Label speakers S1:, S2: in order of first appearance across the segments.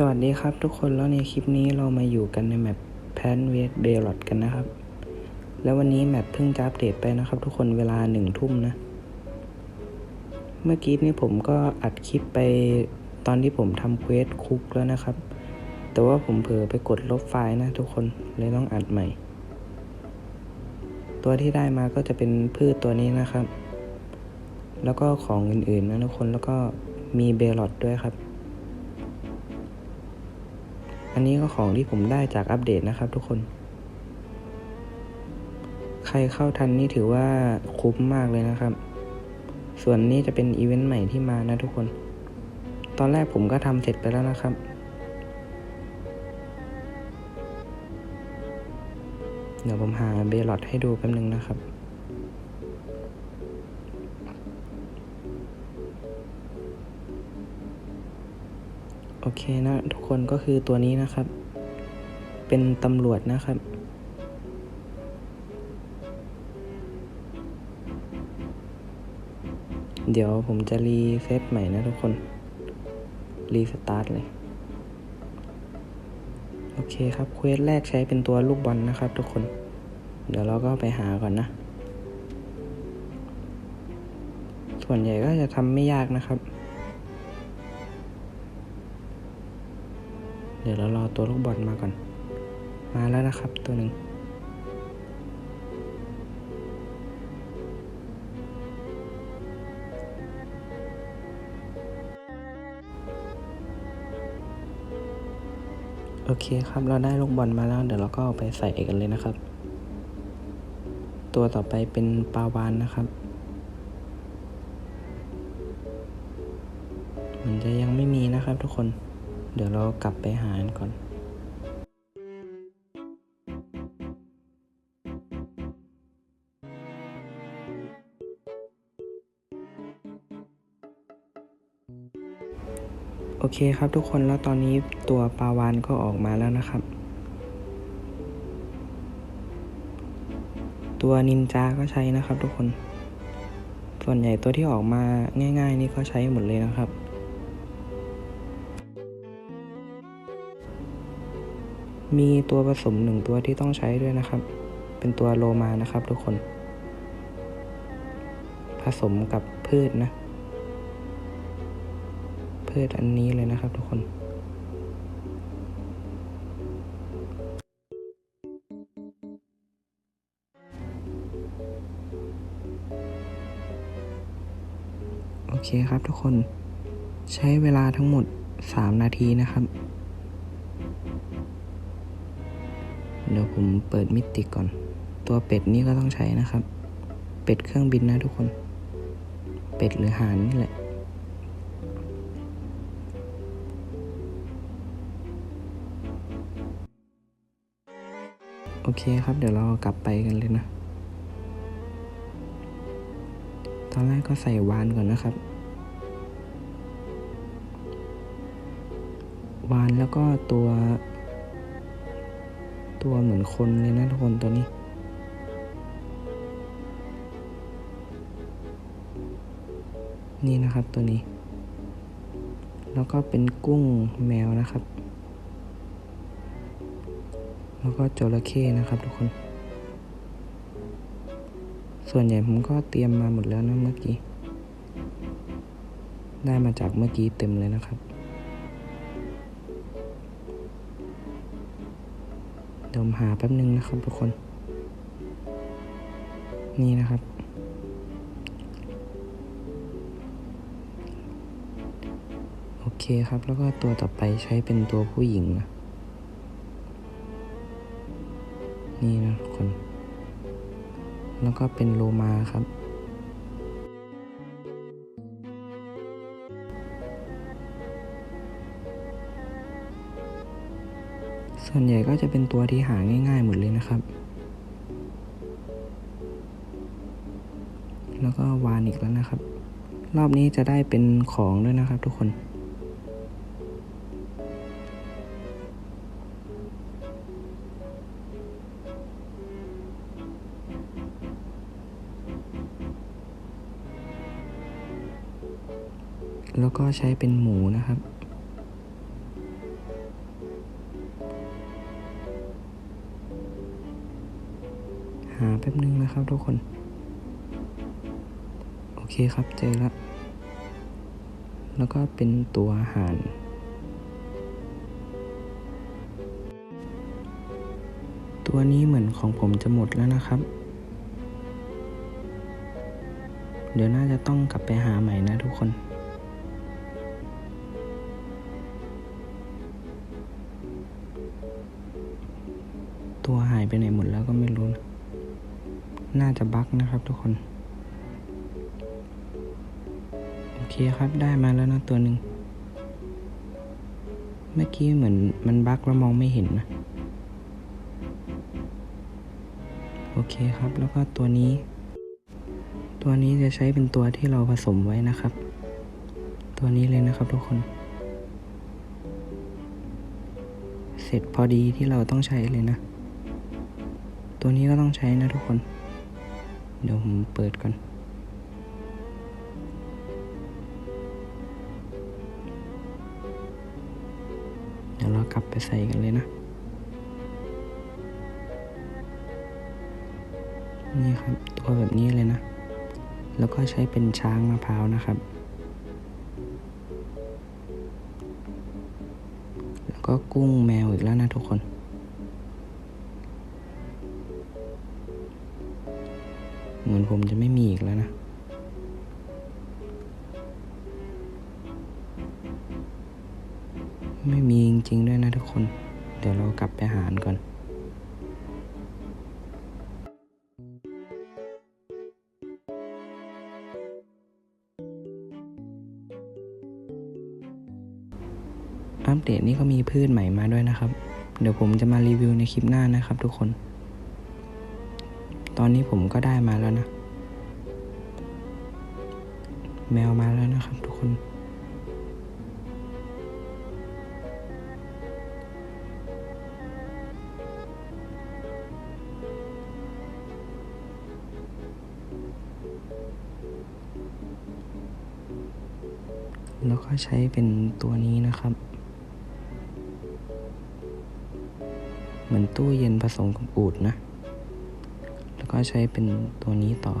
S1: สวัสดีครับทุกคนแล้วในคลิปนี้เรามาอยู่กันในแมปแพนเวสเบลอดกันนะครับ แล้ววันนี้แมปเพิ่งจะอัปเดตไปนะครับทุกคนเวลาหนึ่งทุ่มนะ เมื่อกี้นี่ผมก็อัดคลิปไปตอนที่ผมทำเควสคุกแล้วนะครับ แต่ว่าผมเผลอไปกดลบไฟล์นะทุกคนเลยต้องอัดใหม่ ตัวที่ได้มาก็จะเป็นพืชตัวนี้นะครับ แล้วก็ของอื่นๆนะทุกคนแล้วก็มีเบลอดด้วยครับ อันนี้ก็ของที่ผมได้จากอัปเดตนะครับทุกคน ใครเข้าทันนี่ถือว่าคุ้มมากเลยนะครับ ส่วนนี้จะเป็นอีเวนต์ใหม่ที่มานะทุกคน ตอนแรกผมก็ทำเสร็จไปแล้วนะครับเดี๋ยวผมหาเบลอดให้ดูแป๊บนึงนะครับ เคนะทุกคนก็คือตัวนี้นะครับ เป็นตำรวจนะครับ เดี๋ยวผมจะรีเซ็ตใหม่นะทุกคน รีสตาร์ทเลย โอเคครับเควสแรกใช้เป็นตัวลูกบอลนะครับทุกคน เดี๋ยวเราก็ไปหาก่อนนะ ส่วนใหญ่ก็จะทำไม่ยากนะครับ ดี๋ยวเรารอตัวลูกบอลมาก่อน มาแล้วนะครับตัวหนึ่งโอเคครับ เราได้ลูกบอลมาแล้ว เดี๋ยวเราก็เอาไปใส่กันเลยนะครับ ตัวต่อไปเป็นปลาวานนะครับ มันจะยังไม่มีนะครับทุกคน เดี๋ยวเรากลับไปหากันก่อนโอเคครับทุกคนแล้วตอนนี้ตัวปลาวานก็ออกมาแล้วนะครับ ตัวนินจาก็ใช้นะครับทุกคน ส่วนใหญ่ตัวที่ออกมาง่าย ๆ นี่ก็ใช้หมดเลยนะครับ มีตัวผสมหนึ่งตัวที่ต้องใช้ด้วยนะครับ เป็นตัวโลมานะครับทุกคน ผสมกับพืชนะ พืชอันนี้เลยนะครับทุกคนโอเคครับทุกคนใช้เวลาทั้งหมด 3 นาทีนะครับ เดี๋ยวผมเปิดมิติก่อน ตัวเป็ดนี่ก็ต้องใช้นะครับ เป็ดเครื่องบินนะทุกคน เป็ดหรือหานนี่แหละ โอเคครับ เดี๋ยวเรากลับไปกันเลยนะ ตอนแรกก็ใส่วานก่อนนะครับ วานแล้วก็ตัว ตัวเหมือนคนเลยนะทุกคนตัวนี้ นี่นะครับตัวนี้ แล้วก็เป็นกุ้งแมวนะครับ แล้วก็จระเข้นะครับทุกคน ส่วนใหญ่ผมก็เตรียมมาหมดแล้วนะเมื่อกี้ ได้มาจากเมื่อกี้เต็มเลยนะครับ ดี๋ยมหาแป๊บนึงนะครับทุกคน นี่นะครับ โอเคครับแล้วก็ตัวต่อไปใช้เป็นตัวผู้หญิงนะนี่นะทุกคน แล้วก็เป็นโลมาครับ ส่วนใหญ่ก็จะเป็นตัวที่หาง่ายๆหมดเลยนะครับ แล้วก็วานอีกแล้วนะครับ รอบนี้จะได้เป็นของด้วยนะครับทุกคนแล้วก็ใช้เป็นหมูนะครับ ป๊บนึงนะครับทุกคน โอเคครับเจอแล้ว แล้วก็เป็นตัวหานตัวนี้เหมือนของผมจะหมดแล้วนะครับ เดี๋ยวน่าจะต้องกลับไปหาใหม่นะทุกคนตัวหายไปไหน น่าจะบั๊กนะครับทุกคน โอเคครับได้มาแล้วนะตัวหนึ่ง เมื่อกี้เหมือนมันบั๊กแล้วมองไม่เห็นนะ โอเคครับแล้วก็ตัวนี้ ตัวนี้จะใช้เป็นตัวที่เราผสมไว้นะครับ ตัวนี้เลยนะครับทุกคน เสร็จพอดีที่เราต้องใช้เลยนะตัวนี้ก็ต้องใช้นะทุกคน เดี๋ยวผมเปิดก่อนเดี๋ยวเรากลับไปใส่กันเลยนะ นี่ครับ ตัวแบบนี้เลยนะ แล้วก็ใช้เป็นช้างมะพร้าวนะครับ แล้วก็กุ้งแมวอีกแล้วนะทุกคน เหมือนผมจะไม่มีอีกแล้วนะ ไม่มีจริงๆด้วยนะทุกคน เดี๋ยวเรากลับไปหารก่อนอัปเดตนี้ก็มีพืชใหม่มาด้วยนะครับ เดี๋ยวผมจะมารีวิวในคลิปหน้านะครับทุกคน ตอนนี้ผมก็ได้มาแล้วนะ แมวมาแล้วนะครับทุกคน แล้วก็ใช้เป็นตัวนี้นะครับ เหมือนตู้เย็นผสมกับอูดนะ ก็ใช้เป็นตัวนี้ต่อ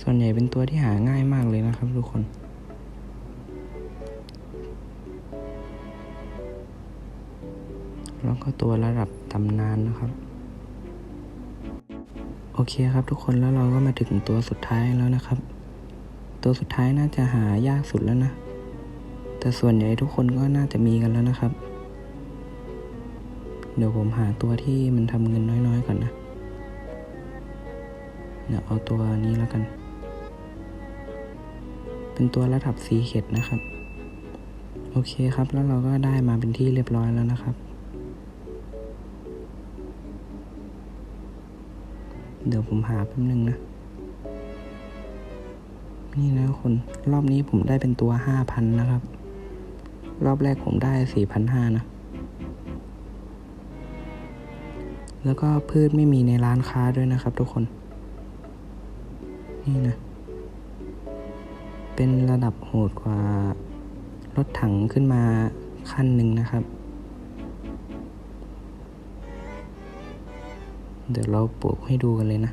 S1: ส่วนใหญ่เป็นตัวที่หาง่ายมากเลยนะครับทุกคนแล้วก็ตัวระดับตำนานนะครับ โอเคครับทุกคนแล้วเราก็มาถึงตัวสุดท้ายแล้วนะครับ ตัวสุดท้ายน่าจะหายากสุดแล้วนะ แต่ส่วนใหญ่ทุกคนก็น่าจะมีกันแล้วนะครับ เดี๋ยวผมหาตัวที่มันทำเงินน้อยๆก่อนนะ เดี๋ยวเอาตัวนี้แล้วกัน เป็นตัวระดับสีเข็ดนะครับ โอเคครับ แล้วเราก็ได้มาเป็นที่เรียบร้อยแล้วนะครับ เดี๋ยวผมหาแป๊บนึงนะ นี่นะคน รอบนี้ผมได้เป็นตัวห้าพันนะครับ รอบแรกผมได้สี่พันห้านะ แล้วก็พืชไม่มีในร้านค้าด้วยนะครับทุกคน นี่นะ เป็นระดับโหดกว่ารถถังขึ้นมาขั้นหนึ่งนะครับ เดี๋ยวเราปลูกให้ดูกันเลยนะ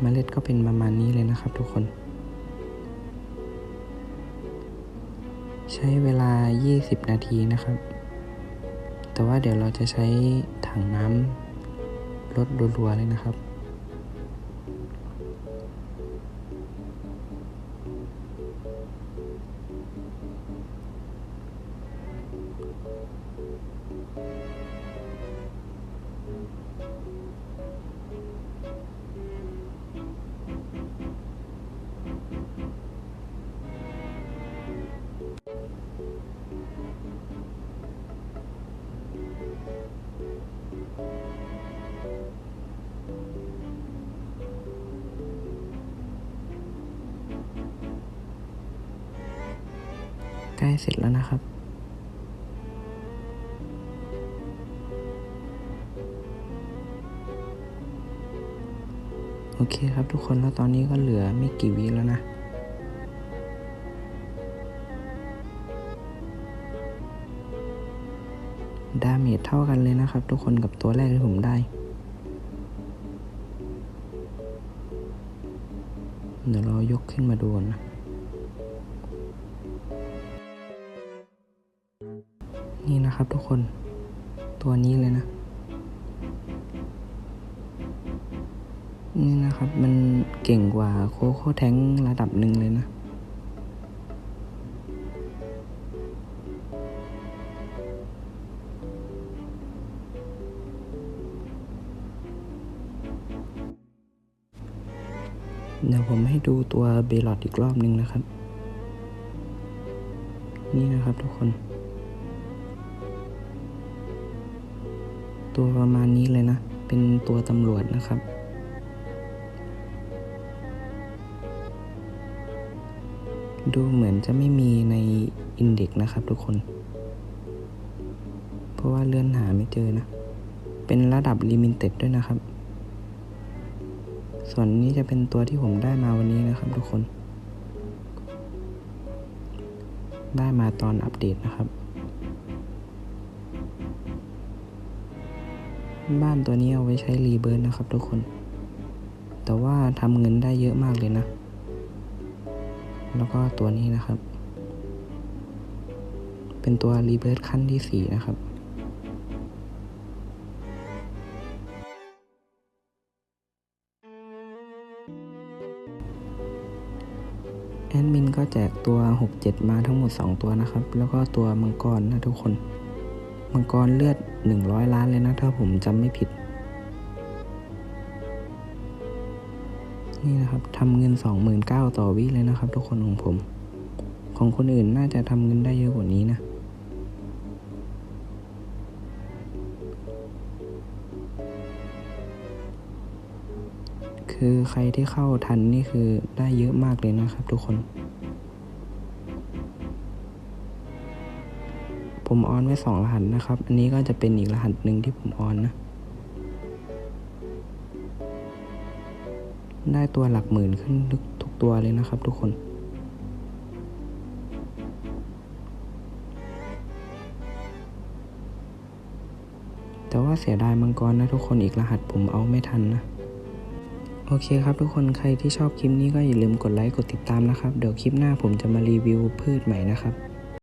S1: เมล็ดก็เป็นประมาณนี้เลยนะครับทุกคน ใช้เวลา 20 นาทีนะครับ แต่ว่าเดี๋ยวเราจะใช้ถังน้ำลดรัวๆเลยนะครับ ล้เสร็จแล้วนะครับ โอเคครับทุกคนแล้วตอนนี้ก็เหลือไม่กี่วิแล้วนะดาเมจเท่ากันเลยนะครับ ทุกคนกับตัวแรกที่ผมได้ เดี๋ยวเรายกขึ้นมาดูนะ นี่นะครับทุกคน ตัวนี้เลยนะ นี่นะครับมันเก่งกว่าโคโค่แทงระดับหนึ่งเลยนะ เดี๋ยวผมให้ดูตัวเบลอดอีกรอบหนึ่งนะครับ นี่นะครับทุกคน ตัวประมาณนี้เลยนะ เป็นตัวตำรวจนะครับ ดูเหมือนจะไม่มีในอินเด็กนะครับทุกคน เพราะว่าเลื่อนหาไม่เจอนะ เป็นระดับลิมิเต็ดด้วยนะครับ ส่วนนี้จะเป็นตัวที่ผมได้มาวันนี้นะครับทุกคน ได้มาตอนอัปเดตนะครับ บ้านตัวนี้เอาไว้ใช้รีเบิร์นนะครับทุกคน แต่ว่าทำเงินได้เยอะมากเลยนะ แล้วก็ตัวนี้นะครับ เป็นตัวรีเบิร์นขั้นที่สี่นะครับแอดมินก็แจกตัว 67 มาทั้งหมด 2 ตัวนะครับ แล้วก็ตัวมังกรนะทุกคน มังกรเลือด 100 ล้านเลยนะ ถ้าผมจำไม่ผิด นี่นะครับทำเงิน 29,000ต่อวิเลยนะครับ ทุกคนของผม ของคนอื่นน่าจะทำเงินได้เยอะกว่านี้นะคือใครที่เข้าทันนี่คือได้เยอะมากเลยนะครับทุกคน ผมออนไว้สองรหัสนะครับ อันนี้ก็จะเป็นอีกรหัสหนึ่งที่ผมออนนะ ได้ตัวหลักหมื่นขึ้นทุกทุกตัวเลยนะครับทุกคนแต่ว่าเสียดายมังกรนะทุกคนอีกรหัสผมเอาไม่ทันนะ โอเคครับทุกคนใครที่ชอบคลิปนี้ก็อย่าลืมกดไลค์กดติดตามนะครับ เดี๋ยวคลิปหน้าผมจะมารีวิวพืชใหม่นะครับ